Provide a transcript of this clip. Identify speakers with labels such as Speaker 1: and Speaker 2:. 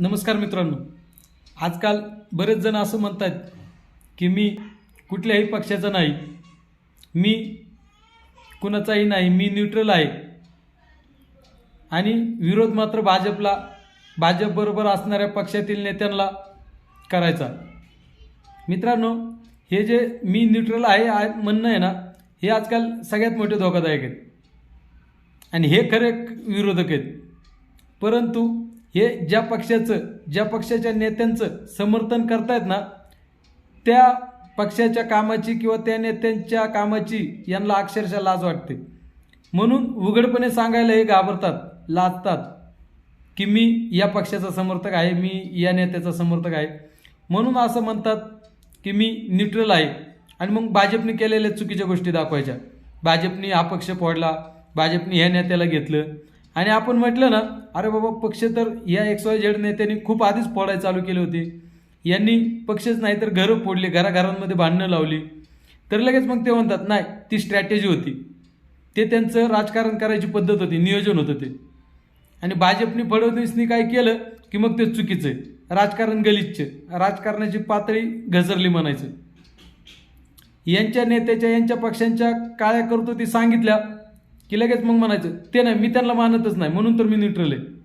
Speaker 1: नमस्कार मित्रांनो. आजकाल बरेच जण असं म्हणतात की मी कुठल्याही पक्षाचा नाही मी कुणाचाही नाही मी न्यूट्रल आहे. आणि विरोध मात्र भाजपला भाजपबरोबर असणाऱ्या पक्षातील नेत्यांना करायचा. मित्रांनो हे जे मी न्यूट्रल आहे म्हणणं आहे ना हे आजकाल सगळ्यात मोठे धोकादायक आहेत. आणि हे खरे विरोधक आहेत. परंतु हे ज्या पक्षाचं ज्या पक्षाच्या नेत्यांचं समर्थन करतायत ना त्या पक्षाच्या कामाची किंवा त्या नेत्यांच्या कामाची यांना अक्षरशः लाज वाटते. म्हणून उघडपणे सांगायला हे घाबरतात लाजतात की मी या पक्षाचा समर्थक आहे मी या नेत्याचा समर्थक आहे. म्हणून असं म्हणतात की मी न्यूट्रल आहे. आणि मग भाजपने केलेल्या चुकीच्या गोष्टी दाखवायच्या. भाजपने हा पक्ष फोडला भाजपने ह्या नेत्याला घेतलं. आणि आपण म्हटलं ना अरे बाबा पक्ष तर या एक्स वाय झेड नेत्यांनी खूप आधीच फोडायला चालू केले होते. यांनी पक्षच नाही तर घरं फोडली घराघरांमध्ये भांडणं लावली. तर लगेच मग ते म्हणतात नाही ती स्ट्रॅटेजी होती. ते त्यांचं राजकारण करायची पद्धत होती नियोजन होतं ते. आणि भाजपने फडणवीसनी काय केलं की मग ते चुकीचं आहे. राजकारण गलिच्छ राजकारणाची पातळी घसरली म्हणायचं. यांच्या नेत्याच्या यांच्या पक्षांच्या काळ्या करतो ती सांगितल्या की लगेच मग म्हणायचं ते नाही मी त्यांना मानतच नाही म्हणून तर मी न्यूट्रल आहे.